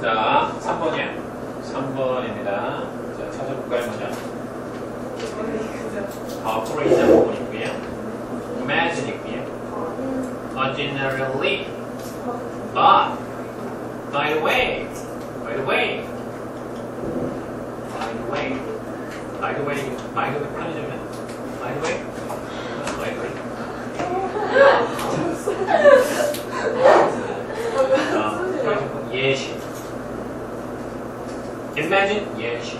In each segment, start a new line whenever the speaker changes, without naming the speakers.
자, 3번이야. 3번입니다. 자, 찾아볼까요, 먼저? Operate 부분이고요. Imagine 있고요. Ordinarily. But, by the way, by the way, by the way, by the way, by the way, 편의점이야. by the way, by the way. 자, 예시. Imagine 예시.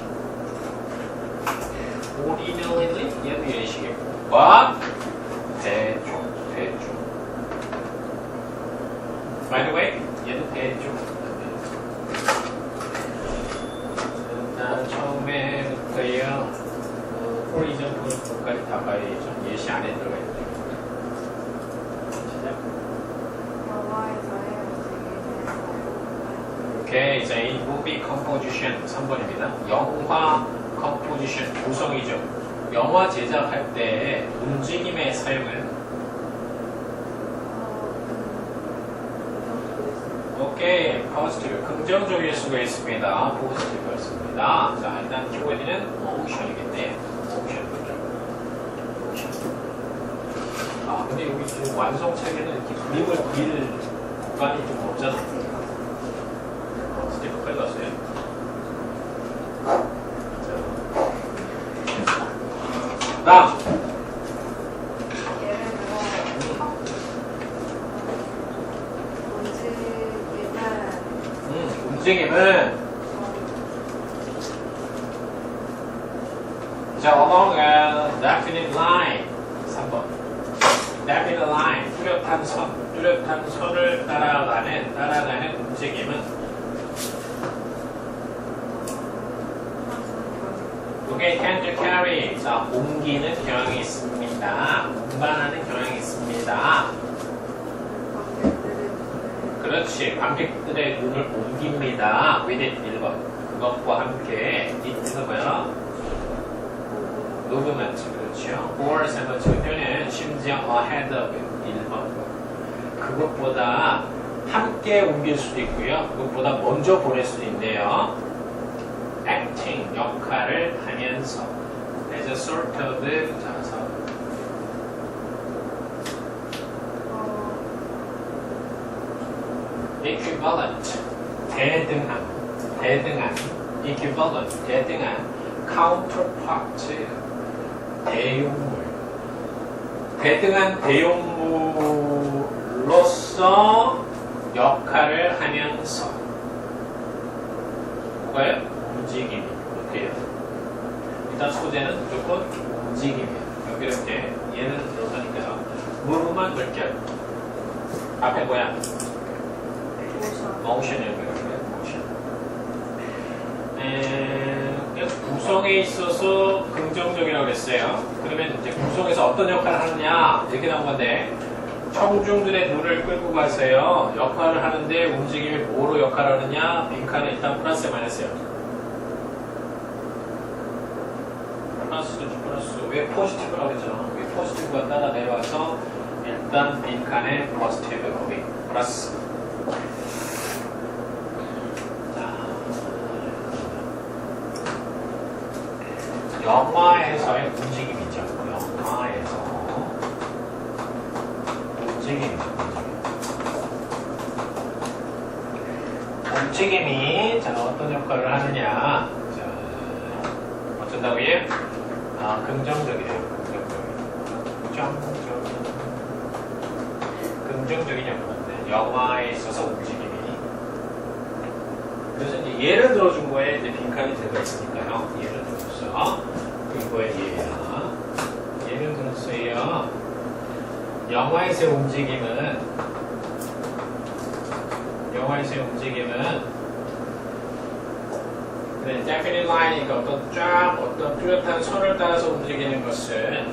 ordinarily 얘도 예시겠고. but 대충, 대충. By the way, 얘도 대충. 일단 처음에부터요. for example까지 다 봐야죠. 예시 안에 들어가. 시작. 오케이, 자, 이 movie composition 3번입니다. 영화 composition 구성이죠. 영화 제작할 때 움직임의 사용을 오케이, positive 긍정적일 수가 있습니다. positive였습니다. 자, 일단 키워드는 motion. motion. 아, 근데 여기 지금 완성 책에는 이렇게 그림을 그릴 공간이 좀 없잖아. 스티커까지 왔어요. 자. 다음. 음, 움직임은 자, a definite line. 3번. definite line. 뚜렷한 선. 뚜렷한 선을 따라가는, 따라가는 움직임은 이게 tend to carry. 자, 옮기는 경향이 있습니다. 운반하는 경향이 있습니다. 그렇지. 관객들의 눈을 옮깁니다. it 1번. 그것과 함께 it는 뭐야? movement. 그렇죠. or 세 번째 표현은 심지어 ahead of it 1번. 그것보다 함께 옮길 수도 있고요. 그것보다 먼저 보낼 수도 있네요. acting 역할을 하면서 as a sort of 자서 equivalent 대등한 대등한 equivalent 대등한 counterpart 대용물 대등한 대용물로서 역할을 하면서 뭐가요? 움직임이 어때요? 일단 소재는 무조건 움직임이에요. 여기 이렇게 얘는 들어가니까요. 무릎만 절제. 앞에 뭐야? 모션이에요. 모션. 에, 구성에 있어서 긍정적이라고 그랬어요. 그러면 이제 구성에서 어떤 역할을 하느냐 이렇게 나온 건데 청중들의 눈을 끌고 가세요. 역할을 하는데 움직임이 뭐로 역할을 하느냐? 빈칸은 일단 플러스 마이너스요. 플러스 플러스 왜 포지티브라고 했잖아. 왜 포지티브가 따라 내려와서 일단 빈칸에 포지티브 거기 플러스. 자, 영화에서의 움직임이죠. 영화에서 움직임. 움직임이 자 어떤 역할을 하느냐. 자, 어쩐다고요? 아, 긍정적이에요. 긍정적인. 긍정적인 역할인데 영화에 있어서 움직임이. 그래서 이제 예를 들어준 거에 이제 빈칸이 들어가 있으니까요. 예를 들어서 이거의 예야. 예를 들었어요. 영화에서의 움직임은 영화에서의 움직임은 네, definite line이니까 어떤 쫙 어떤 뚜렷한 선을 따라서 움직이는 것은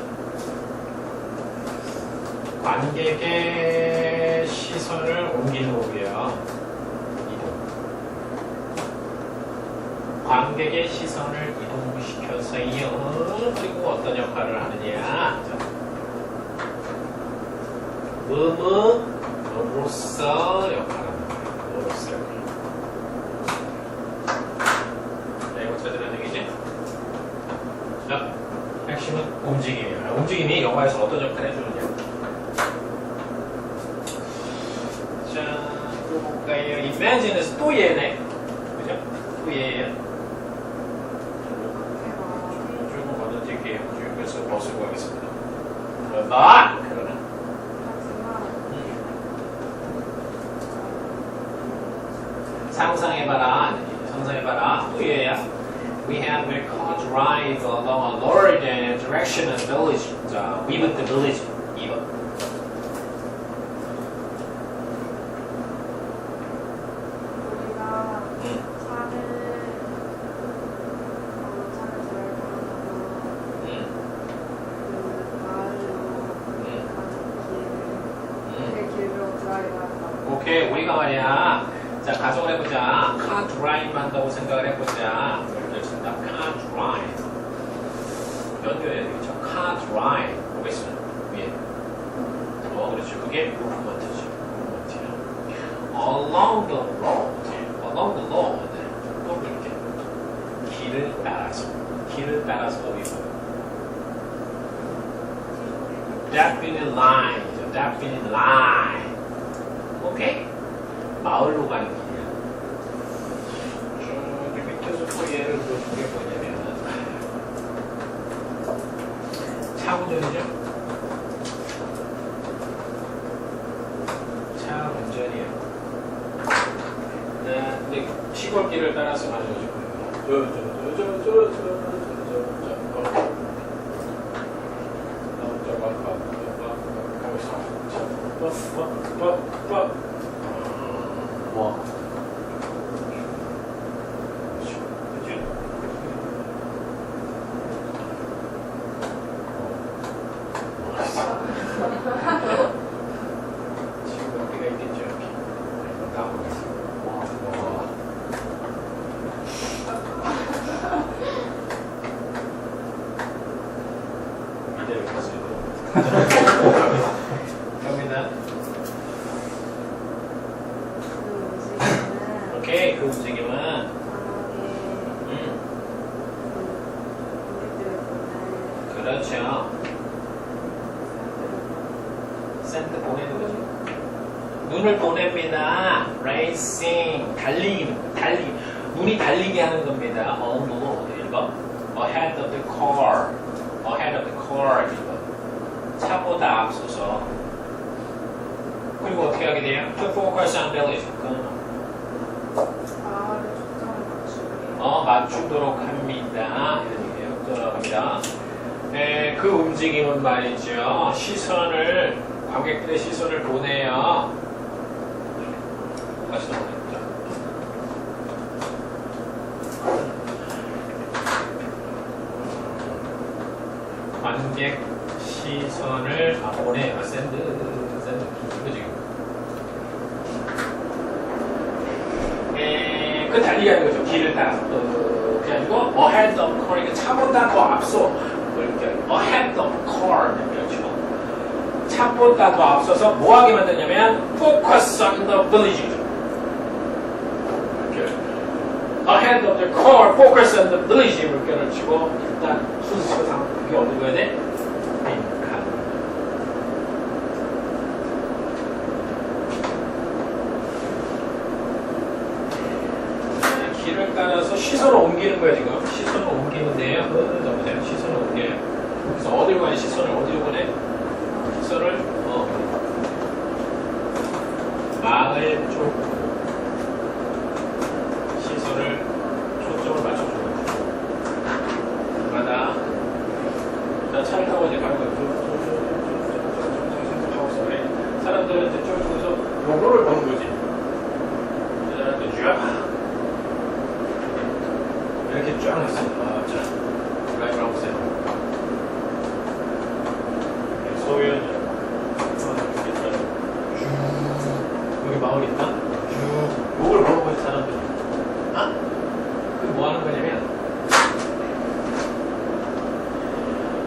관객의 시선을 옮기는 거고요. 관객의 시선을 이동시켜서요. 그리고 어떤 역할을 하느냐. 뭐뭐로서 역할을 합니다. 뭐로서 역할. 움직임이 영화에서 어떤 역할을 해주느냐. 자, 또 볼까요? Imagine에서 또 얘네. 그죠? 또 얘예요. 조금 건너뛸게요. 여기서 벗고 가겠습니다. 나! 그러나. 상상해봐라. 상상해봐라. 또 얘야. We have a car drive along a lower direction of village. 자, we with the village. 2번.
우리가
응.
차를 어, 차를 잘 타고
응.
그 마을로
응.
가는
응.
길을 되게 길로 드라이브한다고
오케이, 우리가 말이야. 자, 가정을 해보자. 카 드라이브 한다고 생각을 해보자. 예를 들습니다. 카 드라이브. 연결해야 되겠죠. 카 드라이브. 보겠습니다. 위에. 어, 그렇죠. 그게 무브먼트죠. 무브먼트요. Along the road. Along the road. 또 이렇게. 길을 따라서. 길을 따라서 보이고. Definite line. Definite line. 오케이? 마을로 가는 길 또 예를 들어준 게 뭐냐면 차 운전이죠? 차 운전이에요. 네, 근데 시골길을 따라서 가는 거죠. 저, 저, 저, 저, 저, 저, 저, 저, 저, 저, 어. 어, 저, 막, 막, 막, 막, 가고 있어. 자, 뻑, 뻑, 뻑, 뻑.
와,
그치? 지금 어디가 있겠죠? 이렇게. 나오겠어. 와. 이대로 갔어요. 갑니다.
그 움직임은
오케이, 그 움직임은,
강하게
음,
그
그렇죠.
보내
센터 보내는 거죠. 눈을 보냅니다. racing 달리기 달리기 눈이 달리기 하는 겁니다. road 1번 ahead of the car ahead of the car 1번 차보다 앞서서 그리고 어떻게 하게 돼요? to focus on
마을에 초점을 맞추게
어, 맞추도록 합니다. 이런 얘기예요. 들어갑니다. 네, 그 움직임은 말이죠. 시선을, 관객들의 시선을 보내요. 다시 넘어갔죠. 관객 시선을 아, 보내요. 샌드, 샌드. 에, 그 달리기 하는 거죠. 길을. 어, ahead of car. 이게 차보다 더 앞서. 이렇게, ahead of car. 그렇죠. 차보다 더 앞서서 뭐 하게 만드냐면, focus on the village. 이렇게. ahead of the car, focus on the village. 물결을 치고, 일단 순서상 그게 어디 가야 돼? 길을 따라서 시선을 옮기는 거야 지금 시선을 옮기는데요 어, 시선을 옮겨요 그래서 어디로 가야 시선을 어디로 보내? 시선을 어. 마을 쪽 시선을 초점을 맞춰주는 거죠 마다 자 차를 타고 이제 가는 거예요 사람들은 이제 저쪽에서 요거를 보는 거지 자, 이렇게 쫙 이렇게 쫙 했어요. 아, 자, 드라이브 한번 보세요. 네, 소유연 여기 마을 있다? 쭉, 요걸 보고 있는 사람들. 아? 그 뭐 하는 거냐면,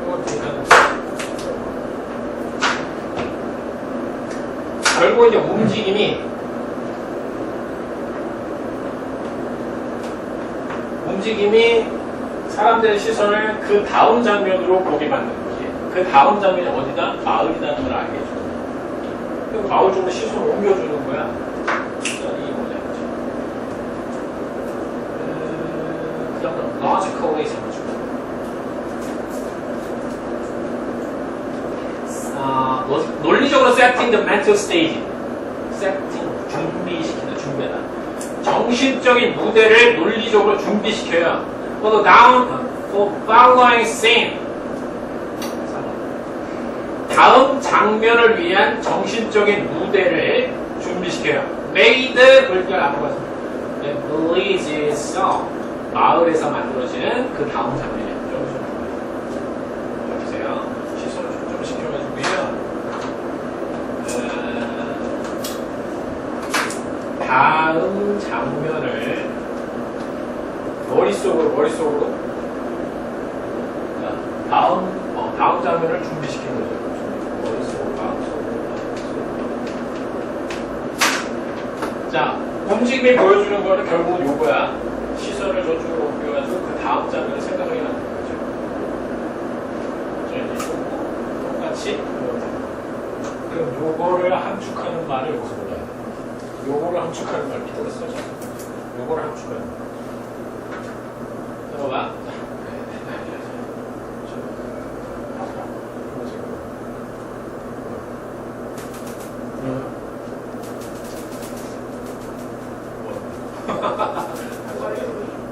요걸 보니까, 결국 이제 움직임이 움직임이 사람들의 시선을 그 다음 장면으로 보게 만드는 거지. 그 다음 장면이 어디다? 마을이라는 걸 알게 해줘. 그 마을 쪽으로 시선을 옮겨주는 거야. 자, 이 뭐냐, 그치? 음, 그 다음에 logically 생각해줘. 아, 로- 논리적으로 mental stage. setting, 준비시키는 준비다. 정신적인 무대를 논리적으로 준비시켜요. For the down, for following scene. 다음 장면을 위한 정신적인 무대를 준비시켜요. Made, 볼게요. 앞으로 가서. Believes itself. 마을에서 만들어지는 그 다음 장면이에요. 좀 보세요. 시선을 좀, 좀 시켜가지고요. 어, 장면을 머릿속으로, 머릿속으로. 자, 다음, 어, 다음 장면을 준비시키는 거죠. 머릿속으로, 마음속으로. 자, 움직임이 보여주는 거는 결국은 요거야. 시선을 저쪽으로 옮겨가지고 그 다음 장면을 생각하게 만드는 거죠. 똑같이 그럼 요거를 함축하는 말을. 요거를 함축하는 말 밑에다 써줘. 요거를 함축하는 말. 들어봐.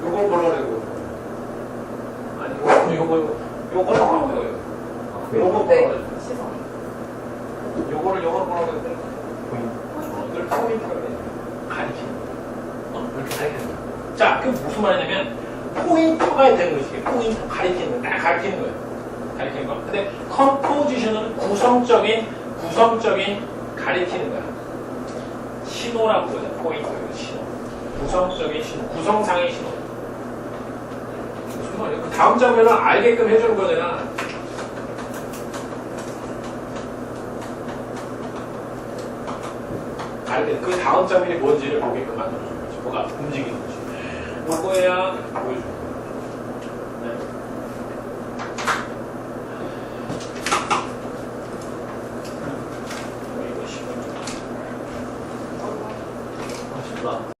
요걸 보려고. 아니, 요거, 요거, 요걸 보려고. 요거
네.
보려고.
시선.
요거를 요거를 뭐라고 했더니 포인트라고 거. 어, 이렇게 가리키는 거. 자, 그게 무슨 말이냐면 포인터가 되는 거지. 포인터 가리키는 거. 딱 가리키는 거예요. 가리키는 거. 근데 컴포지션은 구성적인 구성적인 가리키는 거야. 신호라고 그러죠. 포인트 신호. 구성적인 신호. 구성상의 신호. 무슨 말이야? 그 다음 장면을 알게끔 해주는 거잖아. 그 다음 장면이 뭔지를 보게끔 만들어주는 거지. 뭐가 움직이는 거지. 요거야 보여주는